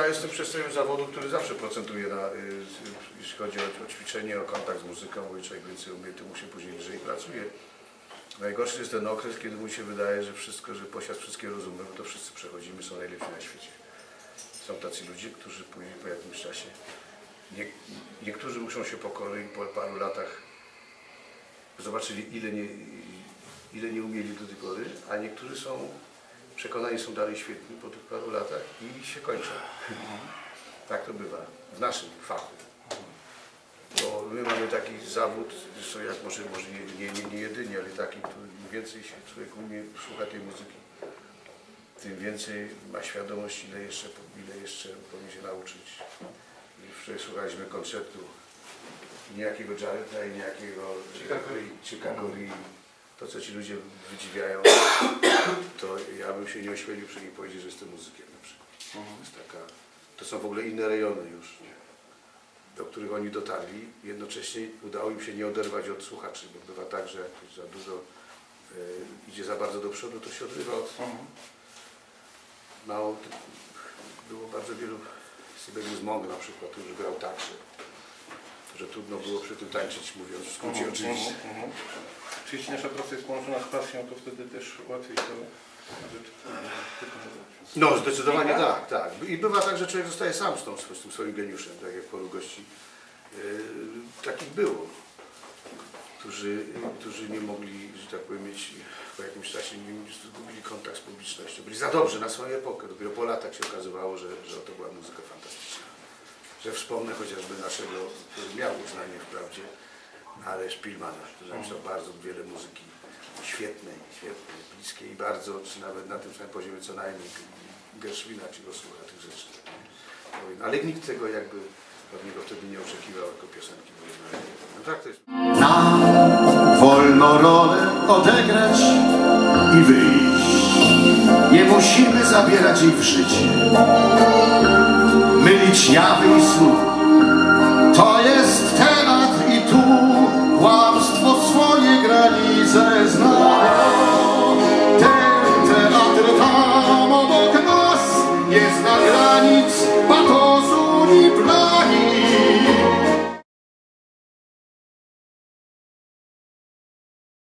Ja jestem przedstawicielem zawodu, który zawsze procentuje na, y, y, jeśli chodzi o, o ćwiczenie, o kontakt z muzyką, bo człowiek więcej umie, tym mu się później lżej pracuje. Najgorszy jest ten okres, kiedy mu się wydaje, że wszystko, że posiad wszystkie rozumy, bo to wszyscy przechodzimy, są najlepsi na świecie. Są tacy ludzie, którzy później po jakimś czasie, nie, niektórzy muszą się pokorzyć po paru latach, zobaczyli ile nie, ile nie umieli do tej pory, a niektórzy są przekonani są dalej świetni po tych paru latach i się kończą. Tak to bywa w naszym fachu. Bo my mamy taki zawód, zresztą jak może, może nie, nie, nie, nie jedynie, ale taki, który im więcej się człowiek umie, słucha tej muzyki, tym więcej ma świadomość, ile jeszcze, ile jeszcze powinien się nauczyć. Wczoraj słuchaliśmy koncertu niejakiego Jareta i niejakiego Chicagory. To, co ci ludzie wydziwiają, to ja bym się nie ośmielił przy nich powiedzieć, że jestem muzykiem na przykład. To, jest taka, to są w ogóle inne rejony już, do których oni dotarli. Jednocześnie udało im się nie oderwać od słuchaczy, bo bywa tak, że jak za dużo e, idzie za bardzo do przodu, to się odrywa od mało. Było bardzo wielu, Sybelius Monk na przykład, który grał tak, że, że trudno było przy tym tańczyć, mówiąc w skrócie oczywiście. Mhm. Jeśli nasza praca jest połączona z pasją, to wtedy też łatwiej to. No, zdecydowanie tak, tak. I bywa tak, że człowiek zostaje sam z, tą, z tym swoim geniuszem, tak jak polu gości. Yy, takich było, którzy, którzy nie mogli, że tak powiem, mieć po jakimś czasie, nie zgubili kontakt z publicznością. Byli za dobrzy na swoją epokę. Dopiero po latach się okazywało, że, że to była muzyka fantastyczna. Że wspomnę chociażby naszego, który miał uznanie wprawdzie, ale Szpilmana, który napisał bardzo wiele muzyki świetnej, świetnej, bliskiej i bardzo, czy nawet na tym samym poziomie co najmniej Gershwina, czy go słucha tych rzeczy. Ale nikt tego jakby od niego wtedy nie oczekiwał jako piosenki. No tak to jest. Nam wolno rolę odegrać i wyjść. Nie musimy zabierać ich w życie. Mylić jawy i ten